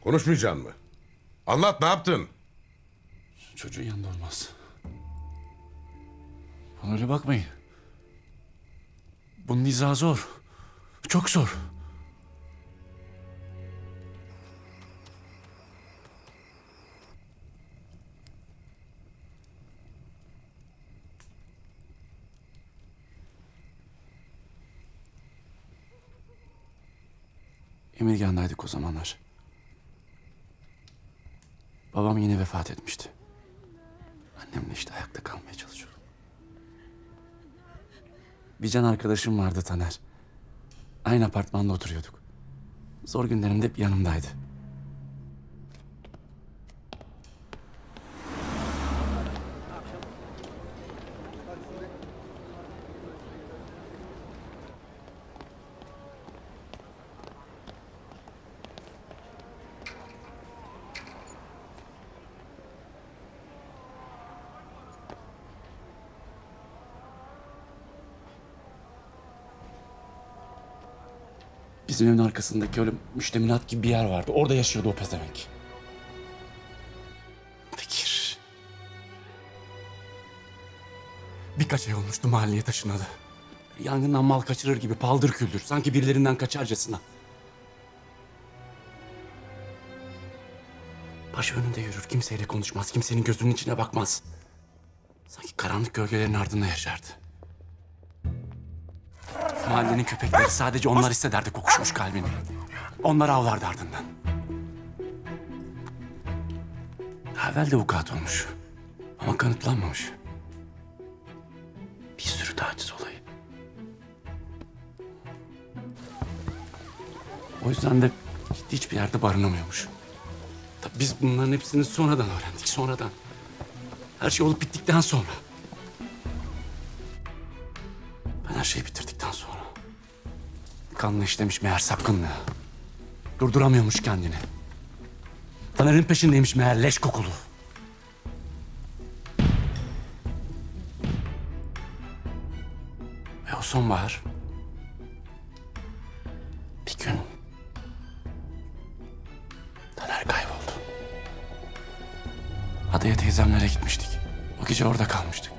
Konuşmayacaksın mı? Anlat ne yaptın? Çocuğun yanında olmaz. Bana öyle bakmayın. Bunun izahı zor. Çok zor. Emirgan'daydık o zamanlar. Babam yine vefat etmişti. Annemle işte ayakta kalmaya çalışıyorum. Bir can arkadaşım vardı Taner. Aynı apartmanda oturuyorduk. Zor günlerimde hep yanımdaydı. Bizim evin arkasındaki öyle müştemilat gibi bir yer vardı. Orada yaşıyordu o pezevenk. Fikir. Birkaç ay olmuştu mahalleye taşınalı. Yangından mal kaçırır gibi paldır küldür. Sanki birilerinden kaçarcasına. Başı önünde yürür. Kimseyle konuşmaz. Kimsenin gözünün içine bakmaz. Sanki karanlık gölgelerin ardında yaşardı. Mahallenin köpekleri sadece onlar hissederdi kokuşmuş kalbini. Onlar avlardı ardından. Daha evvel de vukuat olmuş. Ama kanıtlanmamış. Bir sürü taciz olayı. O yüzden de hiçbir yerde barınamıyormuş. Tabii biz bunların hepsini sonradan öğrendik, sonradan. Her şey olup bittikten sonra. Ben her şeyi sonra. Kanlı işlemiş meğer sapkınlığı. Durduramıyormuş kendini. Taner'in peşindeymiş meğer leş kokulu. Ve o sonbahar... Bir gün... Taner kayboldu. Adaya teyzemlere gitmiştik. O gece orada kalmıştık.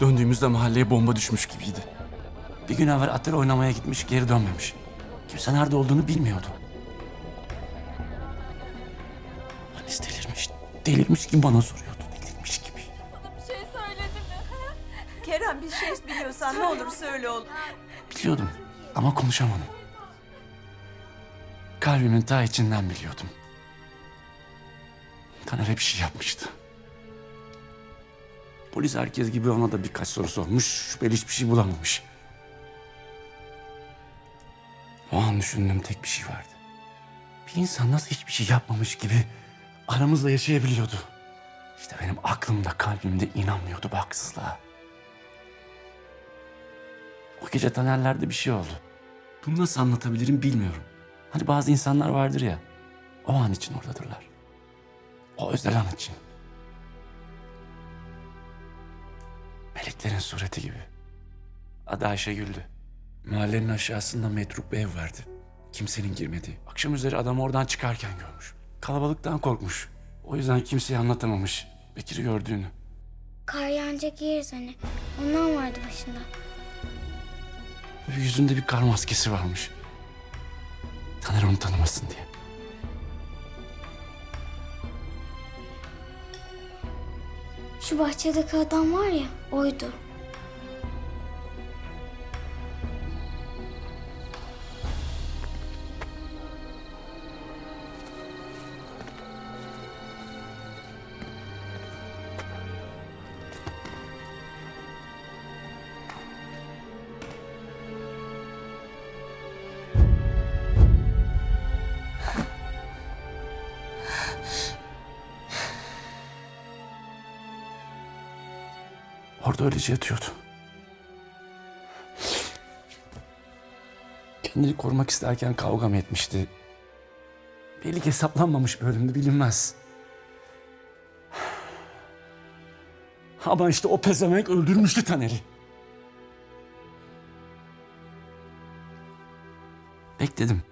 Döndüğümüzde mahalleye bomba düşmüş gibiydi. Bir gün evvel atari oynamaya gitmiş, geri dönmemiş. Kimse nerede olduğunu bilmiyordu. Annesi delirmiş, delirmiş gibi bana soruyordu, delirmiş gibi. bir şey söyledi mi? Kerem bir şey biliyorsan ne olur söyle oğlum. Biliyordum ama konuşamadım. Kalbimin ta içinden biliyordum. Taner'e bir şey yapmıştı. Polis herkes gibi ona da birkaç soru sormuş, şüpheli hiçbir şey bulamamış. O an düşündüğüm tek bir şey vardı. Bir insan nasıl hiçbir şey yapmamış gibi aramızda yaşayabiliyordu. İşte benim aklımda, kalbimde inanmıyordu bu haksızlığa. O gece Taner'lerde bir şey oldu. Bunu nasıl anlatabilirim bilmiyorum. Hani bazı insanlar vardır ya, o an için oradadırlar. O özel an için. Meleklerin sureti gibi. Adı Ayşegül'dü. Mahallenin aşağısında metruk bir ev vardı. Kimsenin girmediği. Akşam üzeri adam oradan çıkarken görmüş. Kalabalıktan korkmuş. O yüzden kimseye anlatamamış Bekir'i gördüğünü. Kar yağınca giyeriz hani. Ondan vardı başında. Yüzünde bir kar maskesi varmış. Taner onu tanımasın diye. Şu bahçedeki adam var ya oydu. Orada öylece yatıyordu. Kendini korumak isterken kavga mı etmişti? Belli ki hesaplanmamış bölümde bilinmez. Ama işte o pezevenk öldürmüştü Taner'i. Bekledim.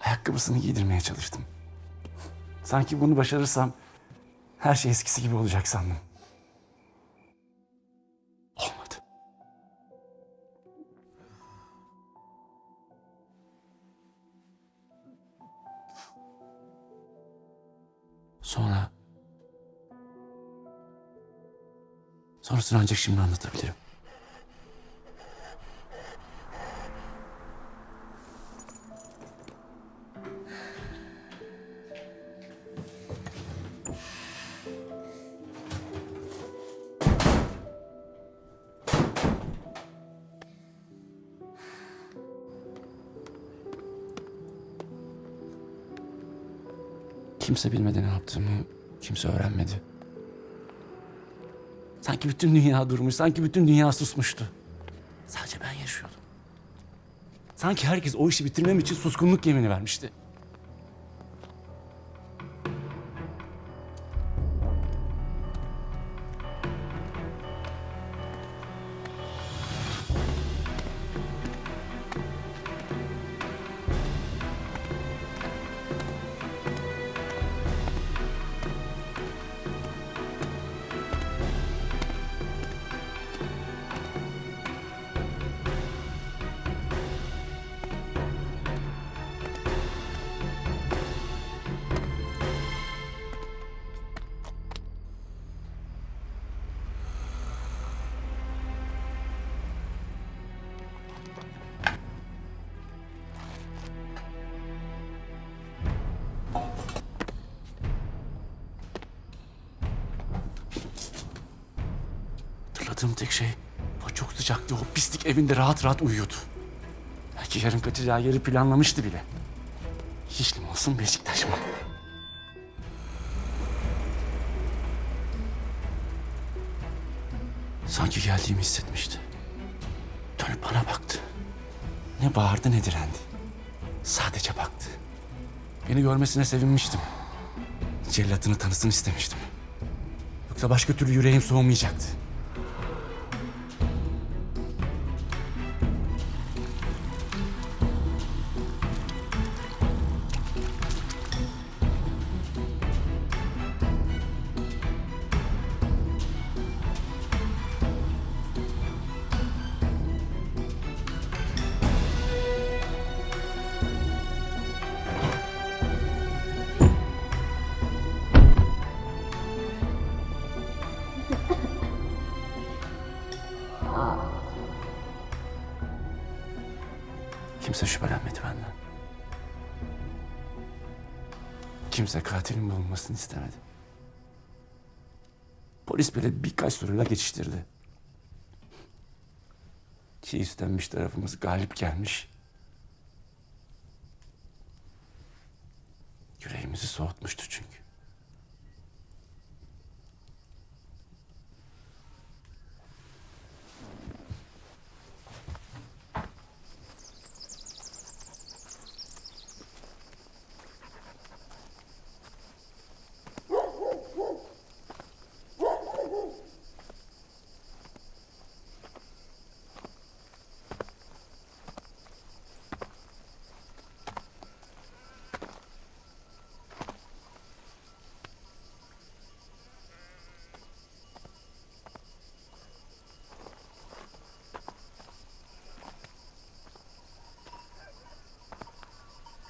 Ayakkabısını giydirmeye çalıştım. Sanki bunu başarırsam her şey eskisi gibi olacak sandım. Sonra... Sonrasını ancak şimdi anlatabilirim. Kimse bilmedi ne yaptığımı, kimse öğrenmedi. Sanki bütün dünya durmuş, sanki bütün dünya susmuştu. Sadece ben yaşıyordum. Sanki herkes o işi bitirmem için suskunluk yemini vermişti. Hatırladığım tek şey o çok sıcaktı. O pislik evinde rahat rahat uyuyordu. Belki yarın kaçacağı yeri planlamıştı bile. Hiç mi olsun Beşiktaş mı? Sanki geldiğimi hissetmişti. Dönüp bana baktı. Ne bağırdı ne direndi. Sadece baktı. Beni görmesine sevinmiştim. Cellatını tanısın istemiştim. Yoksa başka türlü yüreğim soğumayacaktı. Kimse şüphelenmedi benden. Kimse katilin bulunmasını istemedi. Polis bile birkaç soruyla geçiştirdi. Ki istenmiş tarafımız galip gelmiş. Yüreğimizi soğutmuştu çünkü.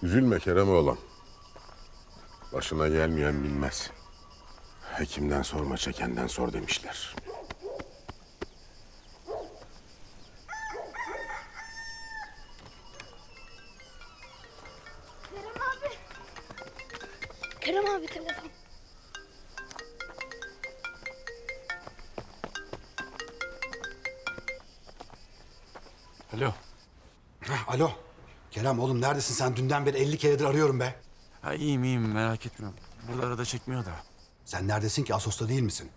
Üzülme Keremoğlan. Başına gelmeyen bilmez. Hekimden sorma çekenden sor demişler. Kerem abi telefon. Alo. Heh, alo. Kerem oğlum neredesin sen? Dünden beri 50 keredir arıyorum be. Ha, iyiyim iyiyim merak etme. Burada arada çekmiyor da. Sen neredesin ki? Asos'ta değil misin?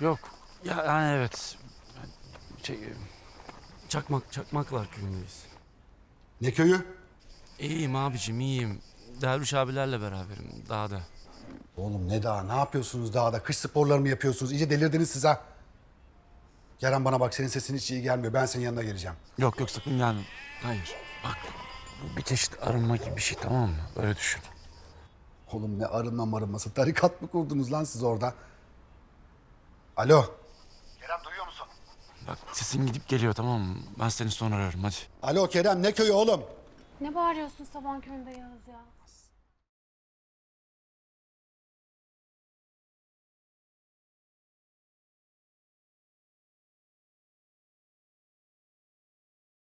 Yok. Ya yani evet. Şey, Çakmak, Çakmaklar köyündeyiz. Ne köyü? İyiyim abicim, iyiyim. Derviş abilerle beraberim, dağda. Oğlum ne daha? Ne yapıyorsunuz dağda? Kış sporları mı yapıyorsunuz? İyice delirdiniz siz ha. Kerem bana bak senin sesin hiç iyi gelmiyor. Ben senin yanına geleceğim. yok yok sakın gelme. Hayır, bak Bu bir çeşit arınma gibi bir şey tamam mı? Öyle düşün. Oğlum ne arınma marınması. Tarikat mı kurdunuz lan siz orada? Alo. Bak sesin gidip geliyor tamam mı? Ben seni sonra ararım hadi. Alo Kerem ne köyü oğlum? Ne bağırıyorsun sabahın köründe Yağız ya?